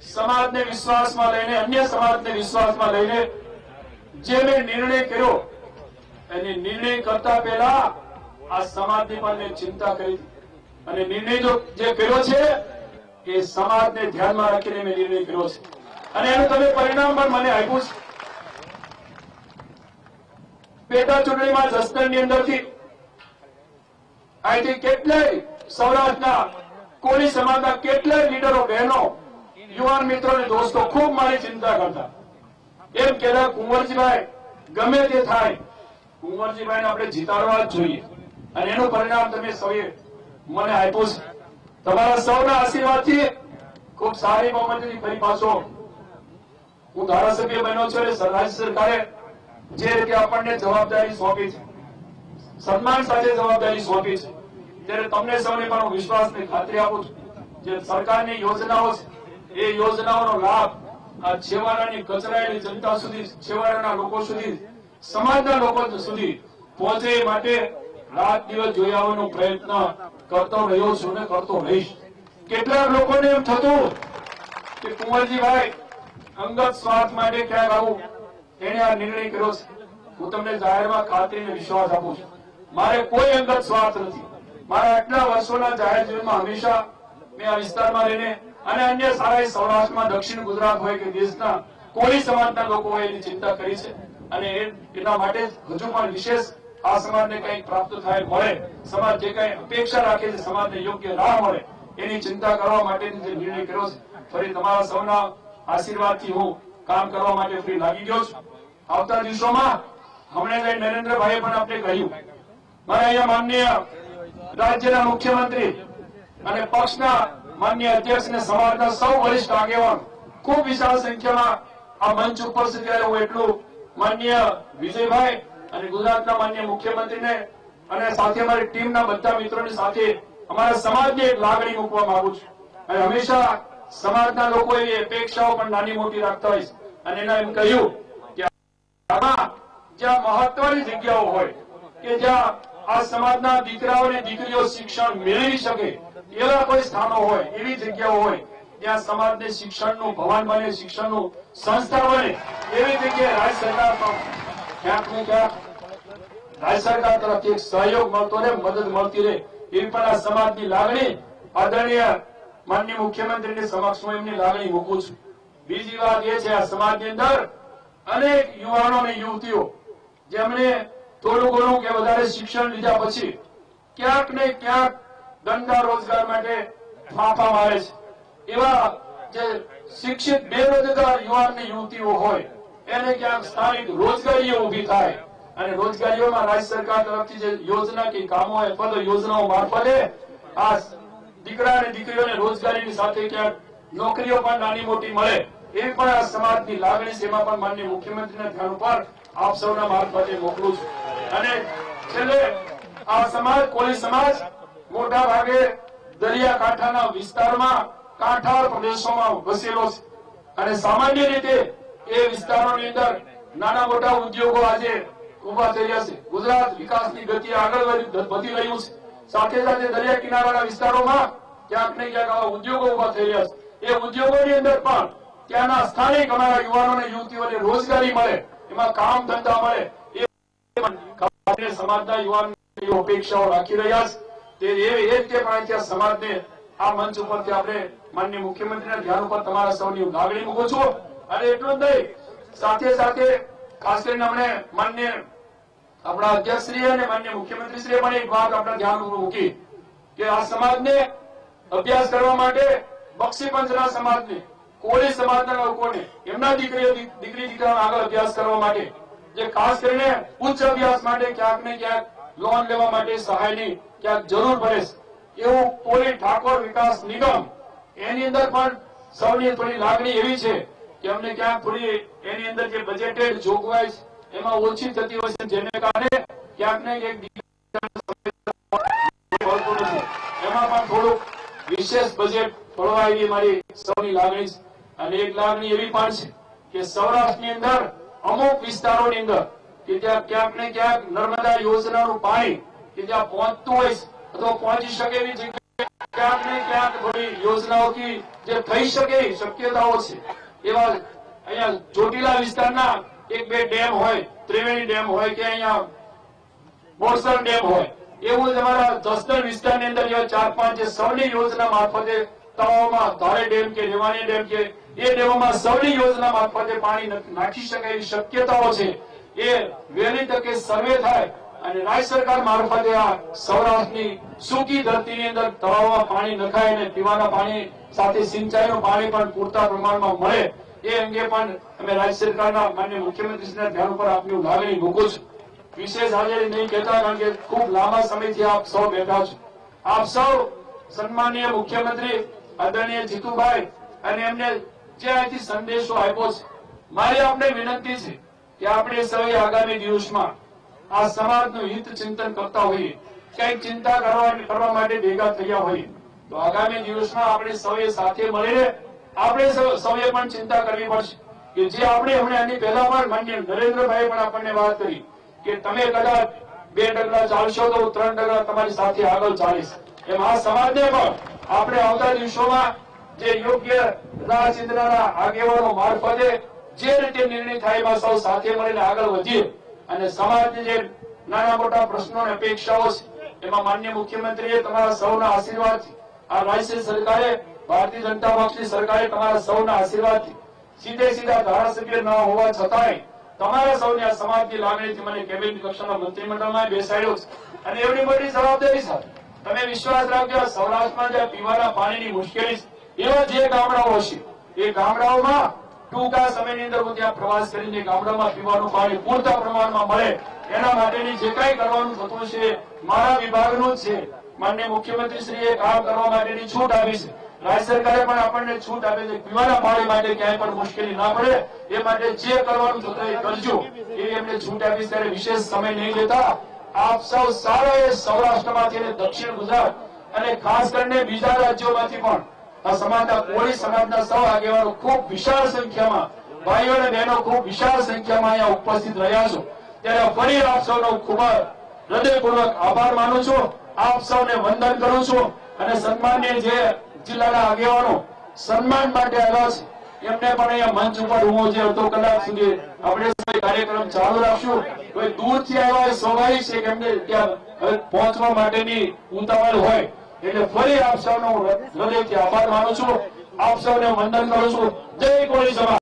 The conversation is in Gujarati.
સમાજને વિશ્વાસમાં લઈને, અન્ય સમાજને વિશ્વાસમાં લઈને જે મેં નિર્ણય કર્યો, એને નિર્ણય કરતા પહેલા આ સમાજની પણ મેં ચિંતા કરી. અને નિર્ણય જો જે કર્યો છે, એ સમાજને ધ્યાનમાં રાખીને મેં નિર્ણય કર્યો છે. અને એનું તમે પરિણામ પણ મને આપ્યું છે. પેટા ચૂંટણીમાં જસદણની અંદરથી અહીંથી કેટલાય સૌરાષ્ટ્રના કોળી સમાજના કેટલાય લીડરો, બહેનો યુવાન મિત્રો અને દોસ્તો, ખૂબ મારી ચિંતા કરતા. એમ કહેતા, કુંવરજીભાઈ, ગમે તે થાય, કુંવરજીભાઈને આપણે જીતાડવા જ જોઈએ. અને એનું પરિણામ તમે સૌએ મને આપ્યું છે. તમારા સૌના આશીર્વાદથી ખૂબ સારી બહુમતીથી ફરી પાછો હું ધારાસભ્ય બન્યો છું અને રાજ્ય સરકારે જે રીતે આપણને જવાબદારી સોંપી છે, સન્માન સાથે જવાબદારી સોંપી છે, ત્યારે તમને સૌને પણ હું વિશ્વાસની ખાતરી આપું છું. જે સરકારની યોજનાઓ છે એ યોજનાઓનો લાભ આ છેવાડાની કચરાયેલી જનતા સુધી, છેવાડાના લોકો સુધી, સમાજના લોકો સુધી પહોંચે માટે રાત દિવસ જોઈ પ્રયત્ન કરતો રહ્યો છું ને કરતો રહીશ. કેટલાક લોકોને એમ થતું કે કુંવરજીભાઈ, અંગત સ્વાર્થ માટે ક્યાંક આવું? એને આ નિર્ણય કર્યો છે. હું તમને જાહેરમાં ખાતરીને વિશ્વાસ આપું છું. મારે કોઈ અંગત સ્વાર્થ નથી. મારા આટલા વર્ષોના જાહેર જીવનમાં હંમેશા મેં આ વિસ્તારમાં રહીને અને અન્ય સારા સૌરાષ્ટ્રમાં, દક્ષિણ ગુજરાત હોય કે દેશના કોળી સમાજના લોકો એની ચિંતા કરી છે. અને એના માટે હજુ પણ વિશેષ આ સમાજને કઈ પ્રાપ્ત થાય, મળે, સમાજ જે કઈ અપેક્ષા રાખે છે, સમાજને યોગ્ય રાહ મળે, એની ચિંતા કરવા માટેની જે નિર્ણય કર્યો છે, ફરી તમારા સૌના આશીર્વાદથી હું કામ કરવા માટે ફ્રી લાગી ગયો છું. આવતા દિવસોમાં હમણાં નરેન્દ્રભાઈએ પણ આપણે કહ્યું, મારે અહીંયા માનનીય રાજ્યના મુખ્યમંત્રી અને પક્ષના માન્ય અધ્યક્ષ અને સમાજના સૌ વરિષ્ઠ આગેવાન, ખૂબ વિશાળ સંખ્યામાં આ મંચ ઉપસ્થિત રહ્યા હું એટલું માન્ય વિજયભાઈ અને ગુજરાતના માન્ય મુખ્યમંત્રીને અને સાથે અમારી ટીમના બધા મિત્રોની સાથે અમારા સમાજને એક લાગણી મૂકવા માંગુ છું. અને હંમેશા સમાજના લોકો એવી અપેક્ષાઓ પણ નાની મોટી રાખતા હોય અને એને એમ કહ્યું કે આમાં જ્યાં મહત્વની જગ્યાઓ હોય કે જ્યાં આ સમાજના દીકરાઓ અને દીકરીઓ શિક્ષણ મેળવી શકે એવા કોઈ સ્થાનો હોય, એવી જગ્યાઓ હોય ત્યાં સમાજને શિક્ષણનું ભવન બને, શિક્ષણનું સંસ્થા બને, એવી જગ્યાએ રાજ્ય સરકાર ક્યાંક ને ક્યાંક રાજ્ય સરકાર તરફથી એક સહયોગ મળતો રહે, મદદ મળતી રહે, એવી પણ આ સમાજની લાગણી આદરણીય માનનીય મુખ્યમંત્રીની સમક્ષ હું એમની લાગણી મૂકું છું. બીજી વાત એ છે, આ સમાજની અંદર અનેક યુવાનો અને યુવતીઓ જેમણે થોડું ઘણું કે વધારે શિક્ષણ લીધા પછી ક્યાંક ને ક્યાંક ધંધા રોજગાર માટે ફાંફા મારે છે. એવા જે શિક્ષિત, બેરોજગાર યુવાન ને યુવતીઓ હોય, એને ક્યાંક સ્થાનિક રોજગારીઓ ઊભી થાય અને રોજગારીઓમાં રાજ્ય સરકાર તરફથી જે યોજના કે કામો અથવા તો યોજનાઓ મારફતે આ દીકરા અને દીકરીઓને રોજગારીની સાથે ક્યાંક નોકરીઓ પણ નાની મોટી મળે, એ પણ આ સમાજની લાગણી છે. એમાં પણ માનનીય મુખ્યમંત્રીના ધ્યાન ઉપર આપ સૌના મારફતે મોકલું છું. અને છેલ્લે આ સમાજ, કોળી સમાજ, મોટા ભાગે દરિયાકાંઠાના વિસ્તારમાં, કાંઠાળ પ્રદેશોમાં વસેલો છે. અને સામાન્ય રીતે એ વિસ્તારોની અંદર નાના મોટા ઉદ્યોગો આજે ઊભા થઈ રહ્યા છે. ગુજરાત વિકાસની ગતિ આગળ વધી રહ્યું છે. સાથે સાથે દરિયા કિનારાના વિસ્તારોમાં ક્યાંક ને ક્યાંક આવા ઉદ્યોગો ઊભા થઈ રહ્યા છે. એ ઉદ્યોગોની અંદર પણ ત્યાંના સ્થાનિક અમારા યુવાનો અને યુવતીઓને રોજગારી મળે. એમાં કામ ધંધા મળે. એ સમાજના યુવાન અપેક્ષાઓ રાખી રહ્યા છે. તે એ રીતે પણ ત્યાં સમાજને આ મંચ ઉપરથી આપણે માનનીય મુખ્યમંત્રીના ધ્યાન ઉપર તમારા સૌની લાગણી મૂકું છું. અને એટલું જ નહીં, સાથે સાથે ખાસ કરીને અમને માન્ય આપણા અધ્યક્ષશ્રી અને માન્ય મુખ્યમંત્રીશ્રીએ પણ એક વાત આપણા ધ્યાન ઉપર મૂકી કે આ સમાજને અભ્યાસ કરવા માટે બક્ષી પંચના સમાજને કોળી સમાજના લોકોને એમના દીકરીઓ દીકરી દીકરાનો આગળ અભ્યાસ કરવા માટે. જે ખાસ કરીને ઉચ્ચ અભ્યાસ માટે ક્યાંક ને ક્યાંક લોન લેવા માટે સહાયની ક્યાંક જરૂર પડે એવું કોળી ઠાકોર વિકાસ નિગમ એની અંદર પણ સૌની થોડી લાગણી એવી છે કે અમને ક્યાંક થોડી એની અંદર જે બજેટેડ જોગવાઈ એમાં ઓછી થતી હોય છે, જેને કારણે ક્યાંક ને ક્યાંક એમાં પણ થોડુંક વિશેષ બજેટ ફળવાય એવી મારી સૌની લાગણી છે. અને એક લાગણી એવી પણ છે કે સૌરાષ્ટ્રની અંદર અમુક વિસ્તારોની અંદર કે જ્યાં ક્યાંક ને ક્યાંક નર્મદા યોજનાનું પાણી કે જ્યાં પહોંચતું હોય અથવા પહોંચી શકે એવી જગ્યાએ ક્યાંક ને ક્યાંક થોડી યોજનાઓથી જે થઈ શકે શક્યતાઓ છે. એવા અહીંયા ચોટીલા વિસ્તારના એક બે ડેમ હોય, ત્રિવેણી ડેમ હોય કે અહીંયા બોરસર ડેમ હોય, એવું તમારા જસદણ વિસ્તારની અંદર ચાર પાંચ જે સૌની યોજના મારફતે તળાવમાં ધારે ડેમ કે રેવાની ડેમ કે એ ડેમોમાં સૌની યોજના મારફતે પાણી નાખી શકાય શક્યતાઓ છે. એ વહેલી તકે સર્વે થાય અને રાજ્ય સરકાર મારફતે આ સૌરાષ્ટ્રની સૂકી ધરતીની અંદર તળાવમાં પાણી નખાય અને પીવાના પાણી સાથે સિંચાઈનું પાણી પણ પૂરતા પ્રમાણમાં મળે. એ અંગે પણ અમે રાજ્ય સરકારના માન્ય મુખ્યમંત્રીશ્રીના ધ્યાન ઉપર આપની લાગણી મૂકું છું. વિશેષ હાજરી નહીં કહેતા કારણ કે ખૂબ લાંબા સમયથી આપ સૌ બેઠા છો. આપ સૌ સન્માનીય મુખ્યમંત્રી આદરણીય જીતુભાઈ અને એમને જે અહીંથી સંદેશો આપ્યો છે. મારી આપને વિનંતી છે કે આપણે સૌએ આગામી દિવસમાં આ સમાજનું હિત ચિંતન કરતા હોઈએ. કંઈક ચિંતા કરવા માટે ભેગા થયા હોઈએ. તો આગામી દિવસમાં આપણે સૌએ સાથે મળીને આપણે સૌએ પણ ચિંતા કરવી પડશે કે જે આપણે હમણાં આની પહેલા પણ માન્ય નરેન્દ્રભાઈ પણ આપણને વાત કરી કે તમે કદાચ બે ડગલા ચાલશો તો ત્રણ ડગલા તમારી સાથે આગળ ચાલીશ. એમ આ સમાજને પણ આપણે આવતા દિવસોમાં જે યોગ્ય રાહ આગેવાનો મારફતે જે રીતે નિર્ણય થાય એમાં સૌ સાથે મળીને આગળ વધીએ. અને સમાજની જે નાના મોટા પ્રશ્નો અને અપેક્ષાઓ છે, એમાં માન્ય મુખ્યમંત્રીએ તમારા સૌના આશીર્વાદથી આ રાજ્ય સરકારે, ભારતીય જનતા પક્ષની સરકારે તમારા સૌના આશીર્વાદથી સીધે સીધા ધારાસભ્ય ન હોવા છતાંય તમારા સૌની આ સમાજની લાગણીથી મને કેબિનેટ કક્ષાના મંત્રીમંડળમાં બેસાડ્યો છે. અને એવડી મોટી જવાબદારી સાથે તમે વિશ્વાસ રાખજો સૌરાષ્ટ્રમાં જે પીવાના પાણીની મુશ્કેલી છે એવા જે ગામડાઓ હશે, એ ગામડાઓમાં ટૂંકા સમયની અંદર હું ત્યાં પ્રવાસ કરીને ગામડામાં પીવાનું પાણી પૂરતા પ્રમાણમાં મળે, એના માટેની જે કાંઈ કરવાનું થતું છે મારા વિભાગનું જ છે. માન્ય મુખ્યમંત્રીશ્રીએ કામ કરવા માટેની છૂટ આપી છે. રાજ્ય સરકારે પણ આપણને છૂટ આપી છે પીવાના પાણી માટે ક્યાંય પણ મુશ્કેલી ના પડે, એ માટે જે કરવાનું થતું એ કરજો. એવી એમને છૂટ આપી ત્યારે વિશેષ સમય નહીં લેતા. આપ સૌ સારા એ સૌરાષ્ટ્રમાંથી અને દક્ષિણ ગુજરાત અને ખાસ કરીને બીજા રાજ્યોમાંથી પણ આ સમાજના કોળી સમાજના સૌ આગેવાનો ખૂબ વિશાળ સંખ્યામાં, ભાઈઓ અને બહેનો ખૂબ વિશાળ સંખ્યામાં અહીંયા ઉપસ્થિત રહ્યા છો. ત્યારે ફરી આપ સૌનો ખૂબ હૃદયપૂર્વક આભાર માનું છું. આપ સૌને વંદન કરું છું અને સન્માનીય જે જિલ્લાના આગેવાનો સન્માન માટે આવ્યા છે, એમને પણ અહીંયા મંચ ઉપર હું જે અડધો કલાક સુધી આપણે કાર્યક્રમ ચાલુ રાખશું. કોઈ દૂરથી આવ્યા સ્વાભાવિક છે કે એમને ત્યાં પહોંચવા માટેની ઉતાવળ હોય. એટલે ફરી આપ સૌનો હૃદયથી આભાર માનું છું. આપ સૌને વંદન કરું છું. જય કોળી સમાજ.